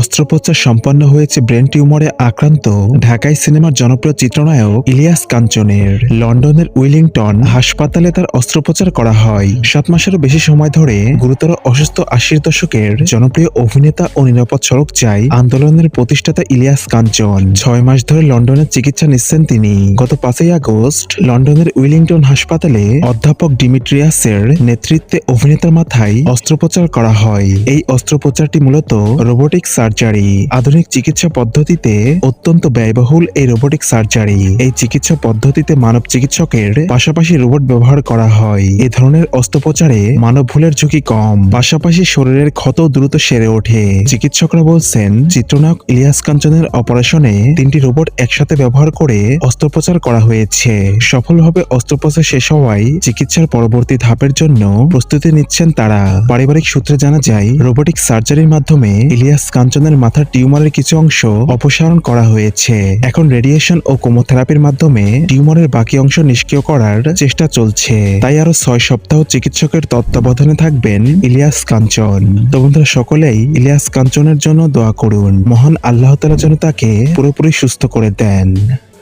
অস্ত্রোপচার সম্পন্ন হয়েছে ব্রেন টিউমারে আক্রান্ত ঢাকাই সিনেমার জনপ্রিয় চিত্রনায়ক ইলিয়াস কাঞ্চনের। লন্ডনের উইলিংটন হাসপাতালে তার অস্ত্রোপচার করা হয়। সাত মাসেরও বেশি সময় ধরে গুরুতর অসুস্থ আশির দশকের জনপ্রিয় অভিনেতা ও নিরাপদ সড়ক চাই আন্দোলনের প্রতিষ্ঠাতা ইলিয়াস কাঞ্চন। ছয় মাস ধরে লন্ডনের চিকিৎসা নিচ্ছেন তিনি। গত পাঁচই আগস্ট লন্ডনের উইলিংটন হাসপাতালে অধ্যাপক ডিমিট্রিয়াসের নেতৃত্বে অভিনেতার মাথায় অস্ত্রোপচার করা হয়। এই অস্ত্রোপচারটি মূলত রোবোটিক সার্জারি আধুনিক চিকিৎসা পদ্ধতিতে অত্যন্ত ব্যয়বহুল এই রোবোটিক সার্জারি এই চিকিৎসা পদ্ধতিতে মানব চিকিৎসকের পাশাপাশি রোবট ব্যবহার করা হয়। এ ধরনের অস্ত্রোপচারে মানব ভুলের ঝুঁকি কম। পাশাপাশি শরীরের ক্ষত দ্রুত সেরে ওঠে। চিকিৎসকরা বলছেন, চিত্রনায়ক ইলিয়াস কাঞ্চনের অপারেশনে তিনটি রোবট একসাথে ব্যবহার করে অস্ত্রোপচার করা হয়েছে। সফলভাবে অস্ত্রোপচার শেষ হওয়ায় চিকিৎসার পরবর্তী ধাপের জন্য প্রস্তুতি নিচ্ছেন তারা। পারিবারিক সূত্রে জানা যায় রোবোটিক সার্জারির মাধ্যমে ইলিয়াস কাঞ্চনের মাথার টিউমারের কিছু অংশ অপসারণ করা হয়েছে। এখন রেডিয়েশন ও কোমোথেরাপির মাধ্যমে টিউমারের বাকি অংশ নিষ্ক্রিয় করার চেষ্টা চলছে। তাই আরও ছয় সপ্তাহ চিকিৎসকের তত্ত্বাবধানে থাকবেন ইলিয়াস কাঞ্চন। তো বন্ধুরা, সকলেই ইলিয়াস কাঞ্চনের জন্য দোয়া করুন। মহান আল্লাহ তালা যেন তাকে পুরোপুরি সুস্থ করে দেন।